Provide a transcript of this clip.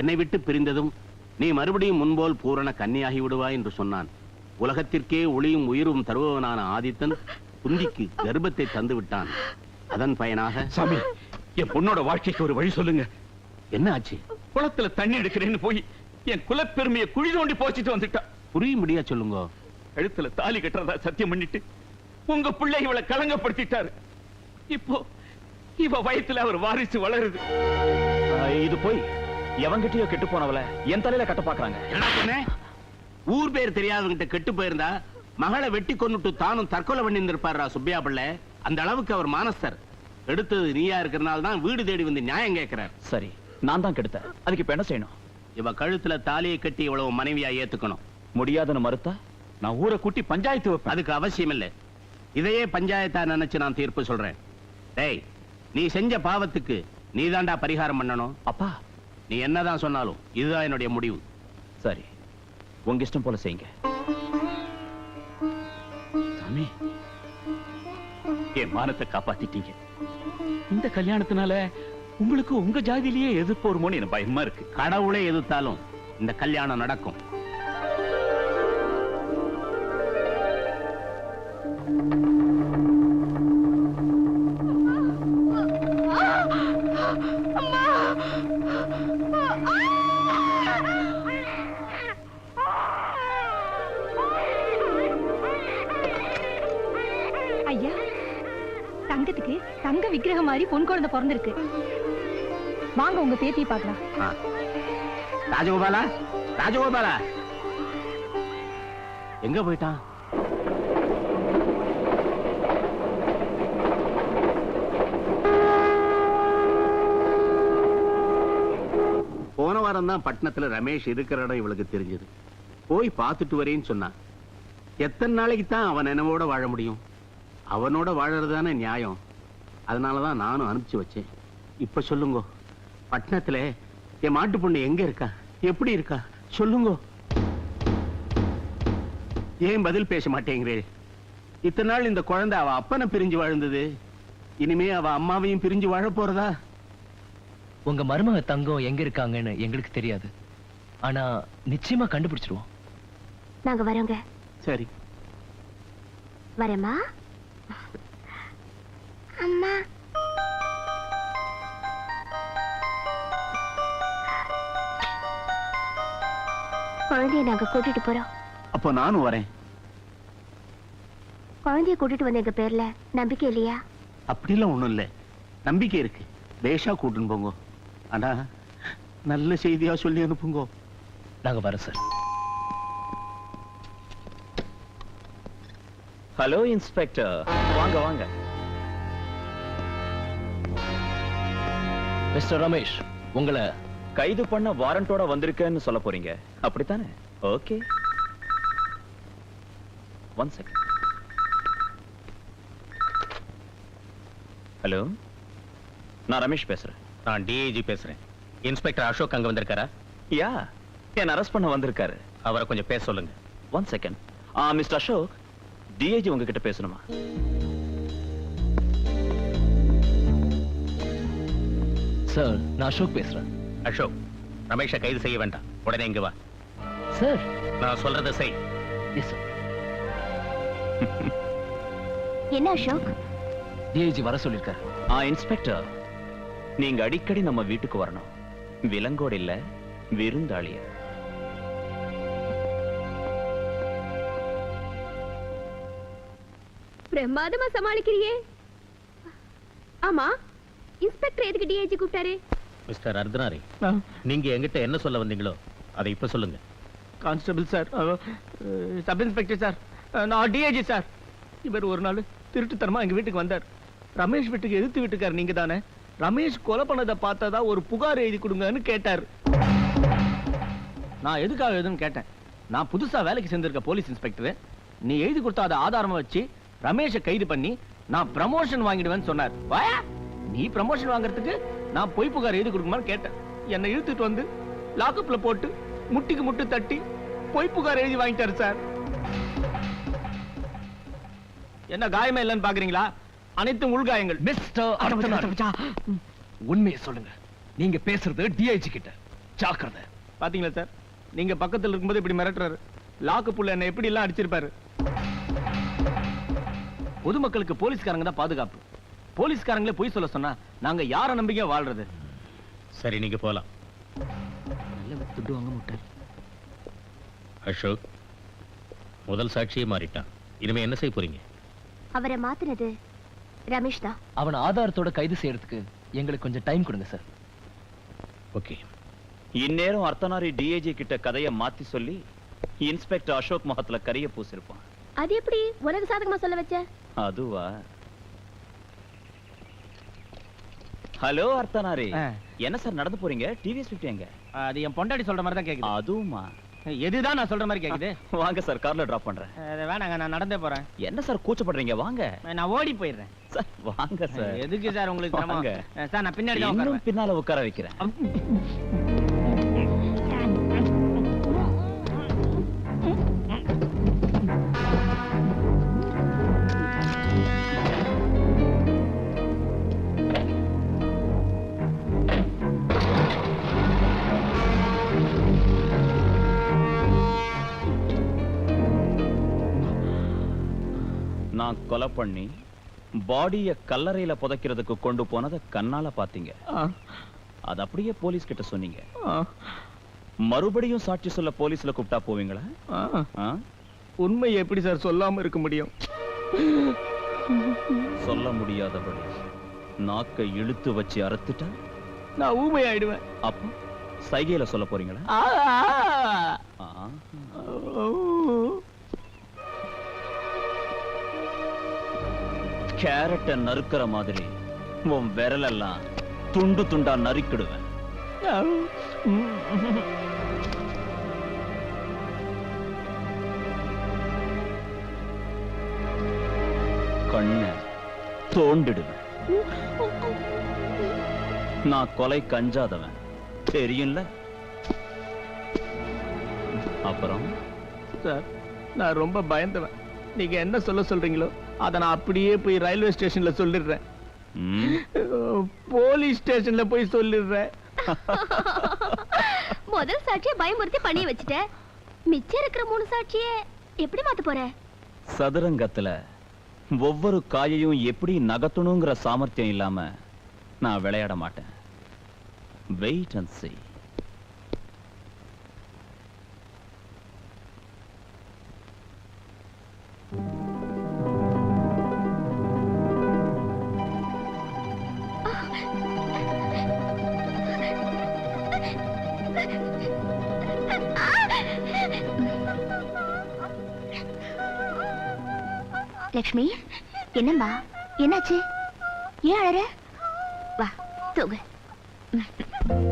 என்னை விட்டு பிரிந்ததும் நீ மறுபடியும் முன்போல் பூரண கன்னியாகி விடுவாய் என்று சொன்னான். உலகத்திற்கே ஒளியும் உயிரும் தருபவனான ஆதித்தன் குந்திக்கு கர்ப்பத்தை தந்து விட்டான். அதன் பயனாக சாமி என் பொண்ணோட வாழ்க்கைக்கு ஒரு வழி சொல்லுங்க. என்ன ஆச்சு? குளத்துல தண்ணி எடுக்கிறேன்னு போய் என் குலப்பெருமையை குழி தோண்டி போச்சுட்டு வந்துட்டா. புரியும்படியா சொல்லுங்க. கழுத்துல தாலி கட்டுறதா சத்தியம் பண்ணிட்டு உங்க பிள்ளை இவளை களங்கப்படுத்திட்டாரு. இப்போ இவ வயத்துல அவர் வாரிசு வளருது. இது போய் எவங்கிட்டயோ கெட்டு போனவள என் தலையில கட்ட பாக்குறாங்க என்ன சொன்னேன் ஊர் பேர் தெரியாதவங்கிட்ட கெட்டு போயிருந்தா மகளை வெட்டி கொன்னுட்டு தானும் தற்கொலை பண்ணி இருந்திருப்பாரா சுப்பியா பிள்ளை. அந்த அளவுக்கு அவர் மானஸ்தர். எடுத்தது நீயா இருக்கிறனால தான் வீடு தேடி வந்து நியாயம் கேட்கிறார். சரி நான் தான் கெடுத்தேன். அதுக்கு இப்ப என்ன செய்யணும்? இவ கழுத்துல தாலியை கட்டி இவ்வளவு மனைவியா ஏத்துக்கணும். முடியாதுன்னு மறுத்தா? நான் ஊரை கூட்டி பஞ்சாயத்து வைப்பேன். அதுக்கு அவசியம் இல்லை இதையே பஞ்சாயத்தா நினைச்சு நான் தீர்ப்பு சொல்றேன். டேய் நீ செஞ்ச பாவத்துக்கு நீதாண்டா பரிகாரம் பண்ணணும்? அப்பா நீ என்னதான் சொன்னாலும் இதுதான் என்னுடைய முடிவு. சரி உங்க இஷ்டம் போல செய்யுங்க. சாமி. என் மானத்தை காப்பாத்திட்டீங்க. இந்த கல்யாணத்தினால உங்களுக்கு உங்க ஜாதியிலேயே எதிர்ப்பு வருமோன்னு எனக்கு பயமா இருக்கு. கடவுளே எதிர்த்தாலும் இந்த கல்யாணம் நடக்கும். தங்கத்துக்கு தங்க விக்கிரகம் மாதிரி பொன் குழந்தை பிறந்திருக்கு. வாங்க உங்க பேத்தியை பார்க்கலாம். ராஜகோபாலா? ராஜகோபாலா? எங்க போயிட்டான்? போன வாரம் தான் பட்டணத்துல ரமேஷ் இருக்கிற இடம் இவளுக்கு தெரிஞ்சது. போய் பார்த்துட்டு வரேன்னு சொன்னான். எத்தனை நாளைக்கு தான் அவன் நினைவோட வாழ முடியும்? அவனோட வாழறது தானே நியாயம். அதனாலதான் நானும் அனுப்பிச்சு வச்சேன். இப்ப சொல்லுங்க. பட்டணத்துல என் மாட்டு பொண்ணு எங்க இருக்கா? எப்படி இருக்கா? சொல்லுங்க. ஏன் பதில் பேச மாட்டேங்கிறே? இத்தனை நாள் இந்த குழந்தை அவ அப்பனை பிரிஞ்சு வாழ்ந்தது. இனிமே அவ அம்மாவையும் பிரிஞ்சு வாழ போறதா? உங்க மருமக தங்கம் எங்க இருக்காங்கன்னு எங்களுக்கு தெரியாது. ஆனா நிச்சயமா கண்டுபிடிச்சிருவோம். நாங்க வரோங்க. சரி. வரேம்மா. அம்மா. குழந்தைய நாங்க கூட்டிட்டு போறோம். அப்போ நானும் வரேன். குழந்தைய கூட்டிட்டு வந்த எங்க பேர்ல நம்பிக்கை இல்லையா? அப்படிலாம் ஒண்ணும் இல்ல. நம்பிக்கை இருக்கு. பேஷா கூட்டுன்னு போங்க. ஆனா நல்ல செய்தியா சொல்லி அனுப்புங்க. நாங்க வரோம் சார். ஹலோ இன்ஸ்பெக்டர் வாங்க வாங்க. மிஸ்டர் ரமேஷ் உங்களை கைது பண்ண வாரண்டோட வந்திருக்கேன்னு சொல்ல போறீங்க. அப்படித்தானே? ஓகே. ஒன் செகண்ட் ஹலோ நான் ரமேஷ் பேசுறேன். நான் டிஐஜி பேசுறேன். இன்ஸ்பெக்டர் அசோக் அங்க வந்திருக்காரா? யா என்ன அரெஸ்ட் பண்ண வந்திருக்காரு. அவரை கொஞ்சம் பேச சொல்லுங்க. One second mister Ashok DIG உங்ககிட்ட பேசணுமா? சார் நான் அசோக் பேசுறேன். அசோக் ரமேஷை கைது செய்ய வேண்டாம். உடனே இங்க வா. சார் நான் சொல்றதை செய். என்ன அசோக்? டிஐஜி வர சொல்லியிருக்காரு. ஆ இன்ஸ்பெக்டர் நீங்க அடிக்கடி நம்ம வீட்டுக்கு வரணும். விலங்கோடு இல்ல விருந்தாளிய. பிரமாதமா சமாளிக்கிறியே. ஆமா இன்ஸ்பெக்டர் எதுக்கு டிஐஜி கூப்பிட்டாரு? மிஸ்டர் அர்தனாரி நீங்க என்கிட்ட என்ன சொல்ல வந்தீங்களோ அதை இப்ப சொல்லுங்க. Constable sir sub inspector sir நான் டிஐஜி சார். இவர் ஒரு நாள் திருட்டுத்தனமா எங்க வீட்டுக்கு வந்தார். ரமேஷ் வீட்டுக்கு எதிர்த்து வீட்டுக்கார் நீங்க தானே. ரமேஷ் கொலை பண்ணதை பார்த்ததா ஒரு புகார் எழுதி கொடுங்கன்னு கேட்டார். நான் எதுக்காக எழுதுன்னு கேட்டேன். நான் புதுசா வேலைக்கு சேர்ந்திருக்க போலீஸ் இன்ஸ்பெக்டர். நீ எழுதி கொடுத்த அதை ஆதாரமா வச்சு ரமேஷை கைது பண்ணி நான் ப்ரமோஷன் வாங்கிடுவேன்னு சொன்னார். வாயா? நீ ப்ரமோஷன் வாங்குறதுக்கு நான் பொய் புகார் எழுதி கொடுக்குமான்னு கேட்டேன். என்னை இழுத்துட்டு வந்து லாக்கப்ல போட்டு முட்டிக்கு முட்டு தட்டி பொய் புகார் எழுதி வாங்கிட்டாரு சார். என்ன காயமே இல்லைன்னு பாக்குறீங்களா? அனைத்தும் உள்காயங்கள். மிஸ்டர் உண்மையை சொல்லுங்க. நீங்க பேசுறது டிஐஜி கிட்ட. ஜாக்கிரதை. பாத்தீங்களா சார்? நீங்க பக்கத்துல இருக்கும்போது இப்படி மிரட்டுறாரு. லாக்கு புள்ள என்ன எப்படி எல்லாம் அடிச்சிருப்பாரு? பொதுமக்களுக்கு போலீஸ்காரங்க தான் பாதுகாப்பு. போலீஸ்காரங்களே பொய் சொல்ல சொன்னா நாங்க யார நம்பிக்கை வாழ்றது? சரி நீங்க போலாம். அசோக் முதல் சாட்சியே மாறிட்டான். இனிமே என்ன செய்ய போறீங்க? அவரை மாத்துனது ரமேஷ் தான். அவனை ஆதாரத்தோட கைது செய்யறதுக்கு எங்களுக்கு கொஞ்சம் டைம் கொடுங்க சார். ஓகே. இந்நேரம் அர்த்தனாரி டிஏஜி கிட்ட கதையை மாத்தி சொல்லி இன்ஸ்பெக்டர் அசோக் முகத்துல கரிய பூசிருப்பான். அது எப்படி உனக்கு சாதகமா சொல்ல வச்ச? அதுவா? ஹலோ அர்த்தனாரி. என்ன சார் நடந்து போறீங்க? டிவிஎஸ் எங்க? அது என் பொண்டாடி சொல்ற மாதிரி தான் கேக்குது. அதுவுமா? எதுதான் நான் சொல்ற மாதிரி கேக்குது? வாங்க சார் கார்ல டிராப் பண்றேன். வேணாங்க நான் நடந்தே போறேன். என்ன சார் கூச்சப்படுறீங்க? வாங்க. நான் ஓடி போயிடுறேன். சார் வாங்க சார். எதுக்கு சார் உங்களுக்கு. சார் நான் பின்னாடி. பின்னால உட்கார வைக்கிறேன். நான் கொலை பண்ணி பாடிய கல்லறையில புதைக்கிறதுக்கு கொண்டு போனதை கண்ணால பாத்தீங்க அது அப்படியே போலீஸ் கிட்ட சொன்னீங்க. மறுபடியும் சாட்சி சொல்ல போலீஸ்ல கூப்பிட்டா போவீங்களா? உண்மை எப்படி சார் சொல்லாம இருக்க முடியும்? சொல்ல முடியாதபடி நாக்கை இழுத்து வச்சு அறுத்துட்டா? நான் ஊமை ஆயிடுவேன் அப்போ சைகையில சொல்ல போறீங்களா? கேரட்டை நறுக்கிற மாதிரி. உன் விரலெல்லாம் துண்டு துண்டா நறுக்கிடுவேன். கண்ண தோண்டிடுவேன். நான் கொலை கஞ்சாதவன். தெரியும்ல? அப்புறம்? சார் நான் ரொம்ப பயந்தவன். நீங்க என்ன சொல்ல சொல்றீங்களோ? அதை நான் அப்படியே போய் ரயில்வே ஸ்டேஷன்ல சொல்லிடுறேன். போலீஸ் ஸ்டேஷன்ல போய் சொல்லிடுறேன். முதல் சாட்சியை பயமுறுத்தி பண்ணி வச்சுட்ட. மிச்சம் இருக்கிற மூணு சாட்சியை எப்படி மாத்த போற? சதுரங்கத்துல ஒவ்வொரு காயையும் எப்படி நகர்த்தணுங்கிற சாமர்த்தியம் இல்லாம நான் விளையாட மாட்டேன். Wait and see. லக்ஷ்மி என்னம்மா? என்னாச்சு? ஏன் அழற? வா தூங்கு. ம்.